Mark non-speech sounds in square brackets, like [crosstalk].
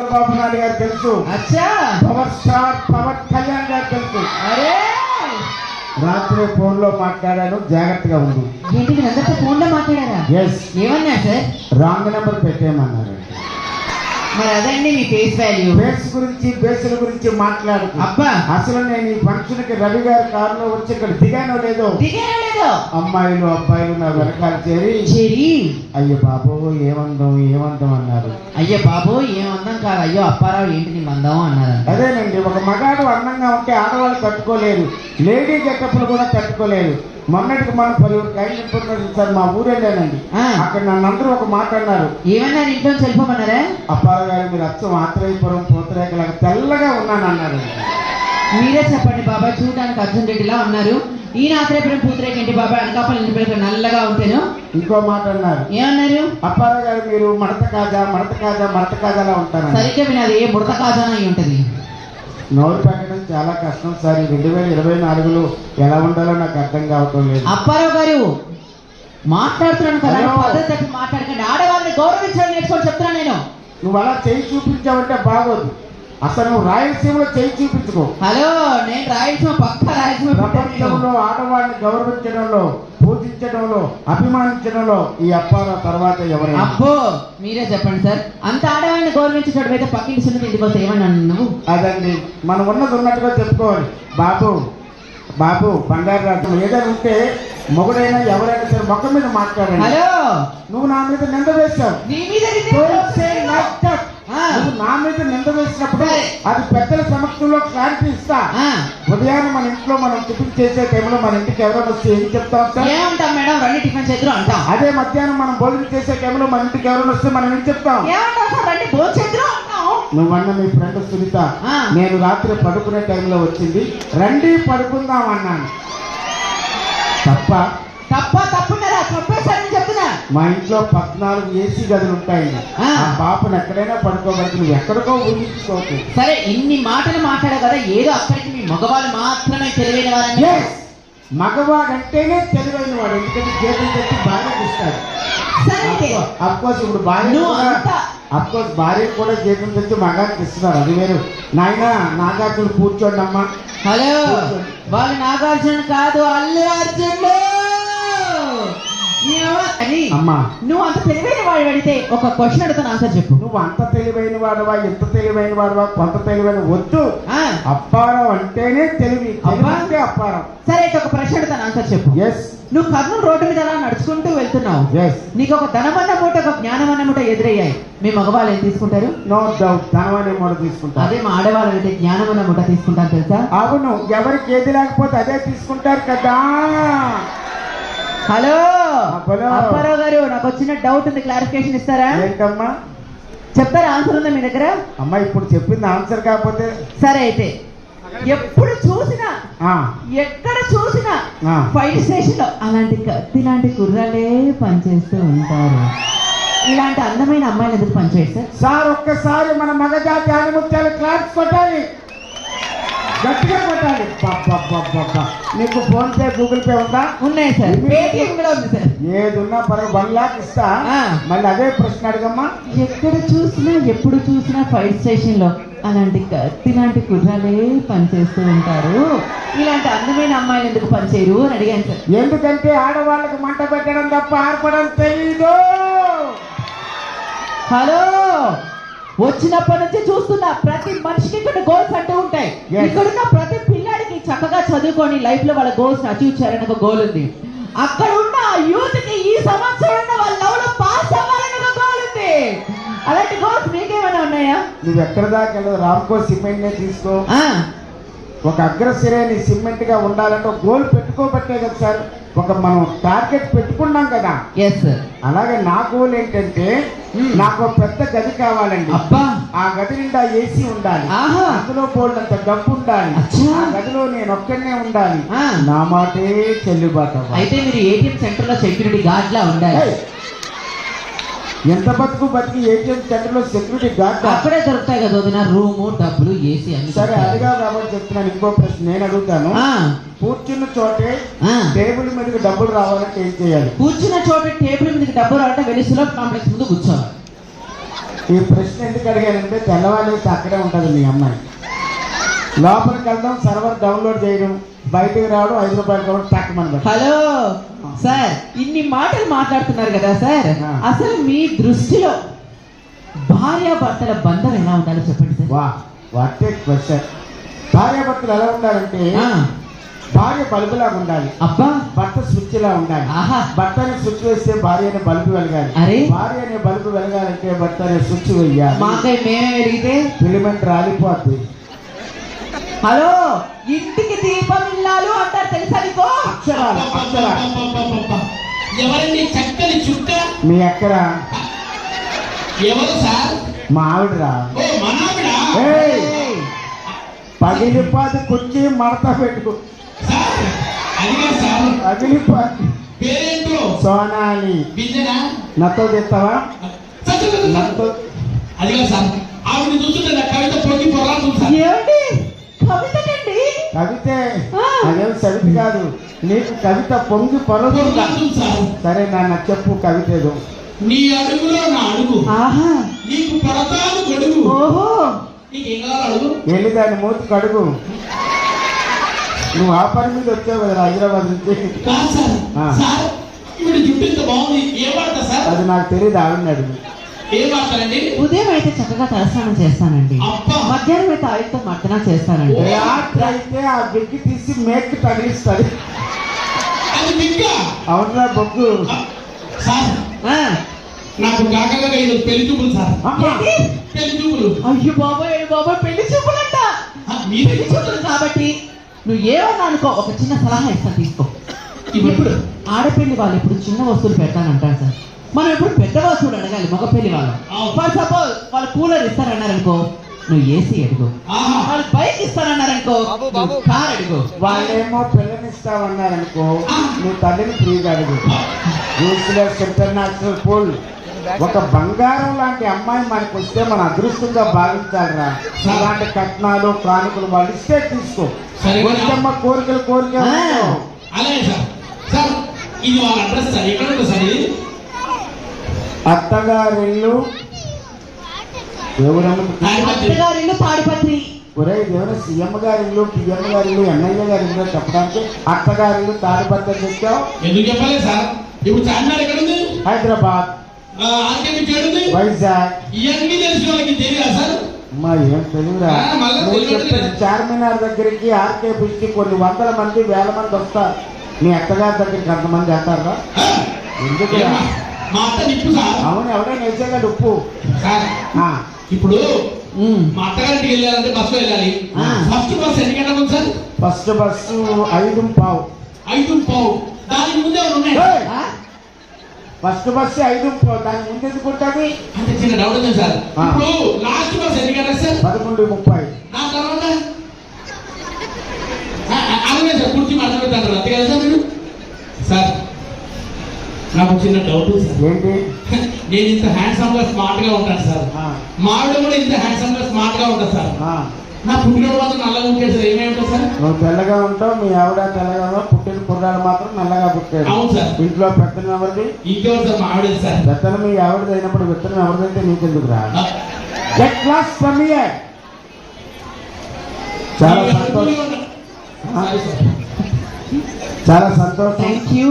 చంద్రబాబు నాయుడు గారు తెలుసు. అచ్చా. పవర్ స్టార్ పవన్ కళ్యాణ్ గారు తెలుసు. అరే. రాత్రి ఫోన్లో మాట్లాడాను జాగ్రత్తగా మీరందరితో ఫోన్లో మాట్లాడారా? ఎస్ ఏమన్నా సార్? Wrong number పెట్టేయమన్నారు. మరి అదండి మీ ఫేస్ వాల్యూ బేస్ గురించి బేసుల గురించి మాట్లాడు. అబ్బా! అసలు నేను ఈ ఫంక్షన్కి రవి గారి కారులో వచ్చి ఇక్కడ దిగానో లేదో? దిగారా లేదో? అమ్మాయిలు అబ్బాయిలు నా వెనకాల చేరి చెరి. అయ్యో బాబు ఏమందం ఏమందం అన్నారు. అయ్యో బాబు ఏం అందం కాదు. అయ్యో అప్పారావు ఏంటి నీ మందం అన్నారు అదేనండి ఒక మగాడు అందంగా ఉంటే ఆడవాళ్ళు తట్టుకోలేరు. లేడీ గెటప్లు కూడా తట్టుకోలేరు. మొన్నటికి మనం పలువురు కైలు సార్ మా ఊరెళ్ళానండి. ఆ. అక్కడ నన్ను అందరూ ఒక మాట అన్నారు. ఏమన్నారు? ఇంట్లో వెళ్ళిపోమన్నారా? అప్పారావు గారు మీరు అచ్చం ఆత్రేయపురం పూతరేకలాగా తెల్లగా ఉన్నాను అన్నారు. మీరే చెప్పండి బాబాయ్ చూడడానికి అర్జున్ రెడ్డిలా ఉన్నారు. ఈయన ఆత్రేయపురం పూతరేకేంటి బాబాయ్ అనకాపల్లి ఇంటి పిల్లలు నల్లగా ఉంటాను. ఇంకో మాట అన్నారు. ఏమన్నారు? అప్పారావు గారు మీరు మడత కాజా మడత కాజా మడత కాజాలా ఉంటారు సరిగ్గా వినది ఏ బుడత కాజాన అయి ఉంటది. నోరు పెట్టడం చాలా కష్టం. సార్ రెండు వేల ఇరవై నాలుగులో ఎలా ఉండాలో నాకు అర్థం కావటం లేదు. అప్పారావు గారు మాట్లాడుతున్నాను కదా. పద్ధతి తప్పి మాట్లాడకండి. ఆడవాళ్ళని గౌరవించడం నేర్చుకొని చెప్తున్నాను నేను. నువ్వు అలా చేయి చూపించావంటే బాగోదు. అసలు నువ్వు రాయలసీమలో చేయి చూపించుకో. హలో నేను రాయలసీమ పక్క రాయలసీమ పుట్టాను నేను. ప్రపంచంలో ఆడవాళ్ళని గౌరవించడంలో పూజించడంలో అభిమానించడంలో ఈ అప్పారావు తర్వాత ఎవరైనా? అబ్బో మీరే చెప్పండి సార్. అంత ఆడవాళ్ళని గౌరవించేటప్పుడు అయితే పక్కింటి సున్నతి ఇంటికి వస్తే ఏమన్నా నువ్వు అదండి. మనం ఉన్నది ఉన్నట్టుగా చెప్పుకోవాలి. బాబు బాబు బంగారు రాజ్యం ఏదైనా ఉంటే మొగుడైనా ఎవరైనా సరే మొక్క మీద మాట్లాడండి. హలో! నువ్వు నా మీద నింద వేశావు. నీ మీద నింద. నువ్వు నా మీద వేసినప్పుడు. అది పెద్దల సమక్షంలో క్లారిటీ ఇస్తా. ఉదయాన్నే మన ఇంట్లో మనం టిఫిన్ చేసే టైంలో మన ఇంటికి ఎవరైనా వస్తే ఏం చెప్తాం సార్? ఏమంటాం మేడం? రండి టిఫిన్ చేద్దరు అంటాం. అదే మధ్యాహ్నం మనం భోజనం చేసే టైంలో మన ఇంటికి ఎవరైనా వస్తే మనం ఏం చెప్తాం? ఏమంటాం సార్? రండి భోజనం చేద్దరు నువ్వన్న మీ ఫ్రెండ్ సునీత. నేను రాత్రి పడుకునే టైంలో వచ్చింది. రండి పడుకుందాం అన్నాను. తప్ప తప్ప తప్పున్నారా చెప్తున్నా. మా ఇంట్లో పద్నాలుగు ఏసీ గదులు ఉంటాయి. ఆ. పాపను ఎక్కడైనా పడుకోబట్టి నువ్వు ఎక్కడికో ఊహించుకోకు. సరే ఇన్ని మాటలు మాట్లాడా కదా ఏదో అక్కడికి మీ మగవాళ్ళు మాత్రమే తెలివైన వారని Yes! మగవాడంటేనే తెలివైన వాడు ఎందుకంటే జీతం ఇస్తాడు సరే అయితే. అఫ్కోర్స్ ఇప్పుడు భార్య అఫ్కోర్స్ భార్య కూడా జీతం తెచ్చి మగానికి ఇస్తున్నారు అది వేరు. నాయన నాగార్జున కూర్చోండి అమ్మా హలో వాళ్ళు నాగార్జున కాదు అల్లు అని అమ్మా. నువ్వు అంత తెలివైన వాడు అడిగితే ఒక క్వశ్చన్ అడుగుతాను ఆన్సర్ చెప్పు. నువ్వు అంత తెలివైన వాడవా ఎంత తెలివైన వాడవా కొంత తెలివైన వద్దు. అప్పారం అంటేనే తెలివి అంటే అప్పారం. సరే అయితే ఒక ప్రశ్న అడుగుతాను ఆన్సర్ చెప్పు. ఎస్ నువ్వు కర్నూలు రోడ్డు మీద అలా నడుచుకుంటూ వెళ్తున్నావు. ఎస్ నీకు ఒక ధనమన్న మూట ఒక జ్ఞానమన్న మూట ఎదురయ్యాయి. మీ మగవాళ్ళు ఏం తీసుకుంటారు? నో డౌట్ ధనమనే మూడ తీసుకుంటా అదే మా ఆడవాళ్ళు అయితే జ్ఞానమన్న మూట తీసుకుంటారు తెలుసా? అవును ఎవరికి ఏది లేకపోతే అదే తీసుకుంటారు కదా. హలో. అప్పారావు గారు నాకు వచ్చిన డౌట్ ఉంది క్లారిఫికేషన్ ఇస్తారా? ఏంటమ్మా? చెప్తారా ఆన్సర్ ఉందా మీ దగ్గర? అమ్మా ఇప్పుడు చెప్పింది ఆన్సర్ కాకపోతే సరే అయితే. ఎప్పుడు చూసినా ఎక్కడ చూసినా. ఫైర్ స్టేషన్లో అలాంటి కత్తి లాంటి కుర్రాలే పనిచేస్తూ ఉంటారు. ఇలాంటి అందమైన అమ్మాయిలు ఎందుకు పనిచేయరు సార్ సార్ ఒక్కసారి మన మగజాతి ఆనిముత్యాలు క్లాస్ కొట్టాలి. గట్టిగా కొట్టాలి. నీకు ఫోన్ పే గూగుల్ పే ఉందా? ఉన్నాయి సార్. పేటిఎం కూడా ఉంది సార్. ఏది ఉన్నా పర్వాలేదు. వన్ లాక్ ఇస్తా. మళ్ళీ అదే ప్రశ్న అడగమ్మా. ఎక్కడ చూసినా ఎప్పుడు చూసినా ఫైర్ స్టేషన్లో అలాంటి కత్తి లాంటి కుర్రాలే పనిచేస్తూ ఉంటారు. ఇలాంటి అందమైన అమ్మాయిలు ఎందుకు పనిచేయరు అని అడిగాను సార్. ఎందుకంటే ఆడవాళ్ళకి మంట పెట్టడం తప్ప ఆర్పడం తెలీదు. హలో! వచ్చినప్పటి నుంచి చూస్తున్నా ప్రతి మనిషికి కొన్ని గోల్స్ అంటూ ఉంటాయి. ఇక్కడున్న ప్రతి పిల్లాడికి చక్కగా చదువుకొని లైఫ్లో వాళ్ళ గోల్స్ అచీవ్ చేయాలని ఒక గోల్ ఉంది. అక్కడ ఉన్న యూత్కి ఈ సంవత్సరం వాళ్ళ లవ్లో పాస్ అవ్వాలని ఒక గోల్ ఉంది. అలాంటి గోల్స్ మీకేమైనా ఉన్నాయా? నువ్వు ఎక్కడ దాకా రామ్కో సిమెంట్ నే తీసుకో. ఒక అగ్రశ్రేణి సిమెంట్గా ఉండాలంటే గోల్ పెట్టుకోబట్టే కదా సార్. ఒక మనం టార్గెట్ పెట్టుకున్నాం కదా ఎస్ అలాగే నా గోల్ ఏంటంటే Hmm. నాకు పెద్ద గది కావాలండి అబ్బా ఆ గది నిండా ఏసీ ఉండాలి అందులో బోల్డ్ అంత డబ్బు ఉండాలి. ఆ గదిలో నేను ఒక్కడనే ఉండాలి. నా మాటే చెల్లుబాటు. అయితే మీరు ఏటీఎం సెంటర్లో సెక్యూరిటీ గార్డ్ లా ఉండాలి! ఎంత బతుకు బతికి ఏటీఎం సెంటర్లో సెక్యూరిటీ గార్డ్ అక్కడే దొరుకుతాయి కదా వదిన. రూము డబ్బులు ఏసీ అన్ని సరే. అదిగా కాబట్టి చెప్తున్నాను. ఇంకో ప్రశ్న నేను అడుగుతాను. కూర్చున్న చోటే. టేబుల్ మీదకి డబ్బులు రావాలంటే ఏం చేయాలి? కూర్చున్న చోట టేబుల్ మీదకి డబ్బు రావటం వెళ్ళి సులభ్ కాంప్లెక్స్ ముందు కూర్చోవాలి. ఈ ప్రశ్న ఎందుకు అడిగానంటే తెల్లవాళ్ళైతే అక్కడే ఉంటుంది మీ అమ్మాయి. లోపలికి వెళ్దాం సర్వర్ డౌన్లోడ్ చేయడం. బయటికి రావడం ఐదు రూపాయలు కూడా తక్కువ హలో సార్ ఇన్ని మాటలు మాట్లాడుతున్నారు కదా సార్. అసలు మీ దృష్టిలో భార్యాభర్తల బంధం ఎలా ఉండాలో చెప్పండి సార్. వా వాట్ ఏ క్వశ్చన్ భార్యాభర్తలు ఎలా ఉండాలంటే భార్య బల్బులాగా ఉండాలి. అబ్బా. భర్త స్విచ్ లా ఉండాలి. ఆహా. భర్తని స్విచ్ వేస్తే భార్య అనే బల్బు వెలగాలి. అరే. భార్య అనే బల్బు వెలగాలంటే భర్త అనే స్విచ్ వెయ్యాలి. మాకై మేమే అడిగితే? ఫిలిమెంట్ రాలిపోద్ది. హలో ఇంటికి దీపం అక్షరాలు అక్షరాలు. ఎవరండి చక్కని చుక్క మీ అక్కడ ఎవరు సార్? మా ఆవిడరా. ఓ మనావిడ కుర్చీ మడత పెట్టుకు. సార్ అదిగా సార్. పగిలిపోది పేరేంటో? సోనాలి. బిందెనా? నతో సార్. నతో అదిగా సార్. ఆవిడ చూస్తుంటే నా కవిత పొంగి పొరాలు ఏమండి? కవితకండి కవితే ఆ. అదేం సవిత కాదు. నీకు కవిత పొంగి పొరదుందా పొరాలు సార్. నాన్న చెప్పు కవిత ఏదో నీ అడుగులో నా అడుగు. ఆహా. నీకు పడతాను గొడుగు. ఓహో. వెళ్ళి దాని మూతి కడుగు నువ్వు ఆ పని మీద వచ్చావు కదా హైదరాబాద్ నుంచి? అది నాకు తెలియదు ఆవిడని అడుగు. ఏం ఉదయం అయితే చక్కగా తలస్నానం చేస్తానండి. మధ్యాహ్నం అయితే ఆయుధం మర్దన చేస్తానండి. రాత్రి అయితే ఆ బిగ్గి తీసి మేక్ మిక్క అవునరా బొగ్గు? సార్ నాకు కాకగా ఇది పెళ్ళి చూపులు సార్. అమ్మా! ఏంటి? పెళ్ళి చూపులు. అయ్యో బాబాయ్ అయ్యో బాబాయ్ పెళ్ళి చూపులంట. చూపులు కాబట్టి నువ్వు ఏమన్నా అనుకో ఒక చిన్న సలహా ఇస్తాను తీసుకో. ఇప్పుడు? ఆడపిల్లి వాళ్ళు ఇప్పుడు చిన్న వస్తువులు పెడతానంటారు సార్. మనం ఇప్పుడు పెద్ద వస్తువులు అడగాలి మగ పెళ్ళి వాళ్ళు. ఫర్ సపోజ్ వాళ్ళు కూలర్ ఇస్తారన్నారనుకో నువ్వు ఏసీ అడుగు. ఆహా. వాళ్ళు బైక్ ఇస్తారన్నారనుకో కార్ అడుగు. వాళ్ళేమో పిల్లనిస్తామన్నారనుకో నువ్వు తల్లిని ఫ్రీగా అడుగు. యూస్లెస్ ఇంటర్నేషనల్ పూల్ ఒక బంగారం లాంటి అమ్మాయి మనకు వస్తే మన అదృష్టంగా భావించాలిరా. అలాంటి కట్నాలు కానుకలు వాళ్ళు ఇస్తే తీసుకో. వచ్చమ్మ కోరికలు కోరిక ఆ. అలాగే సార్. సార్ ఇది వాళ్ళ అడ్రస్ సార్. ఎక్కడ సార్ అత్తగారిల్లు. ఎవరమ్మ అత్తగారి ఇల్లు తాడిపత్రి ఒరే దేవుడు సీఎం గారి ఇల్లు పిఎం గారి ఇల్లు ఎన్ఐఏ గారి ఇల్లు చెప్పడానికి అత్తగారి ఇల్లు తాడిపత్రి తెచ్చావు? ఎందుకు చెప్పాలి సార్? ఇప్పుడు చార్మినార్ ఎక్కడ ఉంది హైదరాబాద్ వైజాగ్. ఇవన్నీ తెలిసిన వాళ్ళకి తెలియదా సార్? అమ్మా ఏం తెలియదు. చార్మినార్ దగ్గరికి ఆర్కే బీచ్కి కొన్ని వందల మంది వేల మంది వస్తారు. నీ అత్తగారి దగ్గరికి అంతమంది వెళ్తారా? ఎందుకు? మా అత్త నిప్పు సార్. అవును ఎవడో నిజంగా ఉప్పు సార్ ఇప్పుడు. మా అత్తగారింటికి వెళ్ళాలంటే బస్సు వెళ్ళాలి. ఫస్ట్ బస్ ఎన్ని గంటలకు ఉంది సార్? ఫస్ట్ బస్సు ఐదు పావు. ఐదు పావు. దానికి ముందే ఉన్నాయి? ఫస్ట్ బస్సు ఐదు దాని ముందు ఎందుకు ఉంటుంది? అంటే చిన్న డౌట్ ఉంది సార్. ఇప్పుడు లాస్ట్ బస్ ఎన్ని గంటలకు సార్? పదకొండు ముప్పై. నా తర్వాత ఆ, ఆ, అలాగే సార్ కుర్చీ మాట్లాడుతారు అంతే కదా సార్ మీరు సార్ నాకు చిన్న డౌట్ [laughs] నేను ఇంత హ్యాండ్సమ్గా స్మార్ట్గా ఉంటాను సార్. ఆ, మా ఆవిడ కూడా ఇంత హ్యాండ్సమ్గా స్మార్ట్గా ఉంటుంది సార్. నా పుట్టినోడు మాత్రం నల్లగా ఉంటాడు సార్. ఏమేమి సార్? నువ్వు తెల్లగా ఉంటావు మీ ఆవిడ తెల్లగా ఉన్నావు పుట్టిన కుర్రాడు మాత్రం నల్లగా పుట్టాడు. అవును సార్. ఇంట్లో పెత్తనం ఎవరిది? ఇంకెవరు సార్? మా ఆవిడ సార్. పెత్తనం మీ ఆవిడది అయినప్పుడు విత్తనం ఎవరిదైతే నీకెందుకు రా ఆ, గెట్ క్లాస్ ఫ్రమ్ చాలా సంతోషం. చాలా సంతోషం. Thank you